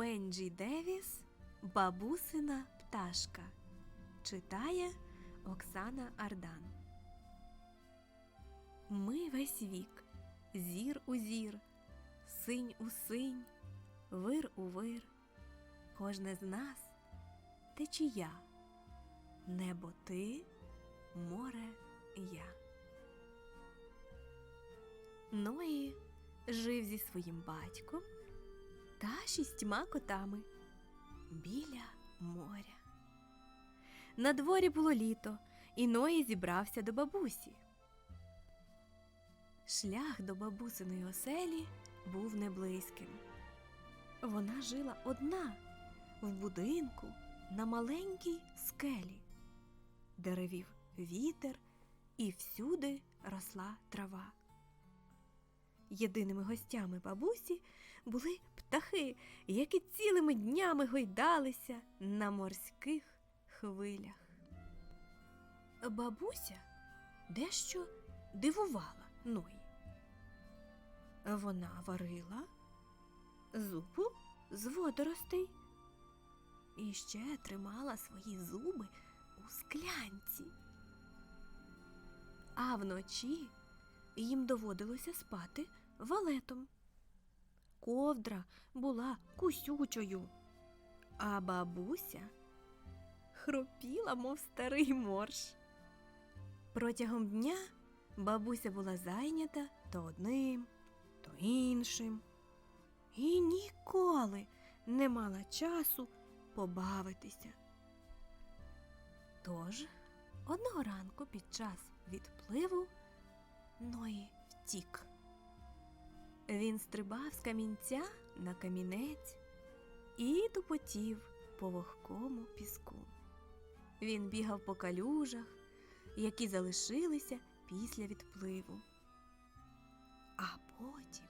Бенджі Девіс Бабусина пташка читає Оксана Ардан. Ми весь вік, зір у зір, синь у синь, вир у вир. Кожне з нас течія, небо ти, море я. Ної жив зі своїм батьком та шістьма котами біля моря. На дворі було літо, і Ної зібрався до бабусі. Шлях до бабусиної оселі був неблизьким. Вона жила одна в будинку на маленькій скелі, де ревів вітер і всюди росла трава. Єдиними гостями бабусі були птахи, які цілими днями гойдалися на морських хвилях. Бабуся дещо дивувала Ної. Вона варила зупу з водоростей і ще тримала свої зуби у склянці. А вночі їм доводилося спати валетом. Ковдра була кусючою, а бабуся хропіла, мов старий морж. Протягом дня бабуся була зайнята то одним, то іншим, і ніколи не мала часу побавитися. Тож одного ранку під час відпливу Ної втік. Він стрибав з камінця на камінець і тупотів по вогкому піску. Він бігав по калюжах, які залишилися після відпливу. А потім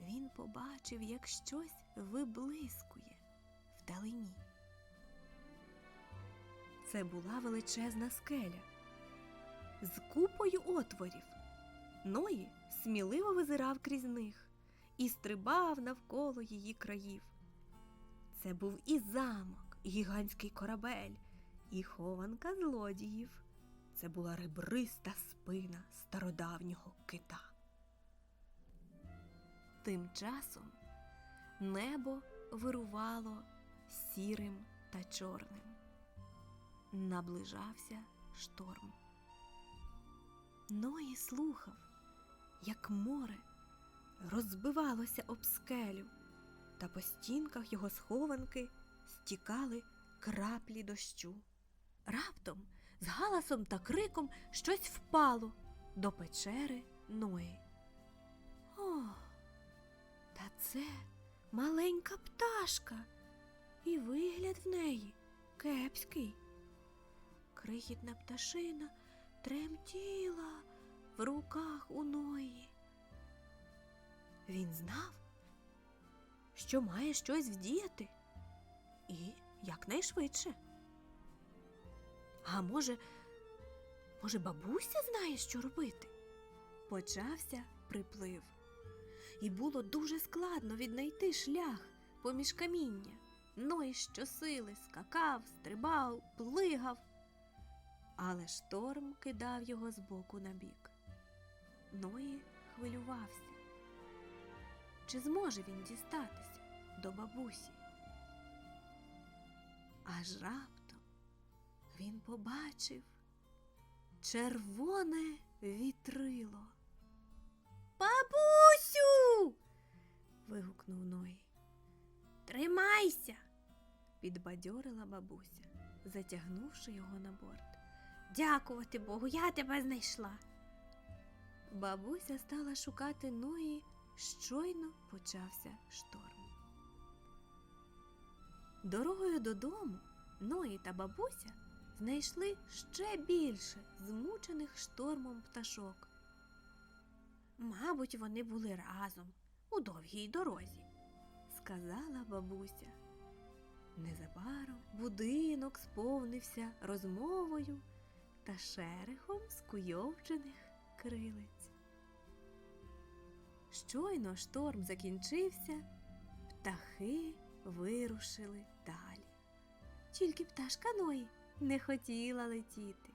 він побачив, як щось виблискує вдалині. Це була величезна скеля з купою отворів. Ної сміливо визирав крізь них і стрибав навколо її країв. Це був і замок, і гігантський корабель, і хованка злодіїв. Це була ребриста спина стародавнього кита. Тим часом небо вирувало сірим та чорним. Наближався шторм. Ної слухав, як море розбивалося об скелю, та по стінках його схованки стікали краплі дощу. Раптом з галасом та криком щось впало до печери Ної. О, та це маленька пташка, і вигляд в неї кепський. Крихітна пташина тремтіла в руках у Ної. Він знав, що має щось вдіяти і якнайшвидше. А може, може, бабуся знає, що робити? Почався приплив, і було дуже складно віднайти шлях поміж каміння. Ной щосили скакав, стрибав, плигав. Але шторм кидав його з боку на бік. Ної хвилювався. Чи зможе він дістатися до бабусі? Аж раптом він побачив червоне вітрило. Бабусю. вигукнув Ной. Тримайся, підбадьорила бабуся, затягнувши його на борт. Дякувати Богу, я тебе знайшла. Бабуся стала шукати Ної, щойно почався шторм. Дорогою додому Ної та бабуся знайшли ще більше змучених штормом пташок. Мабуть, вони були разом у довгій дорозі, сказала бабуся. Незабаром будинок сповнився розмовою та шерехом скуйовджених крилиць. Щойно шторм закінчився, птахи вирушили далі. Тільки пташка Ної не хотіла летіти.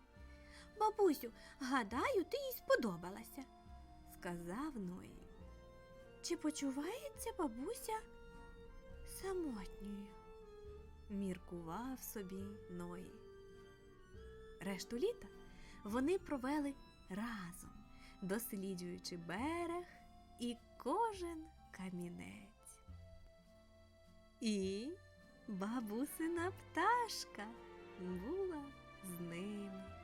Бабусю, гадаю, ти їй сподобалася, сказав Ної. Чи почувається бабуся самотньою? міркував собі Ної. Решту літа вони провели разом, досліджуючи берег і кожен камінець. І бабусина пташка була з ними.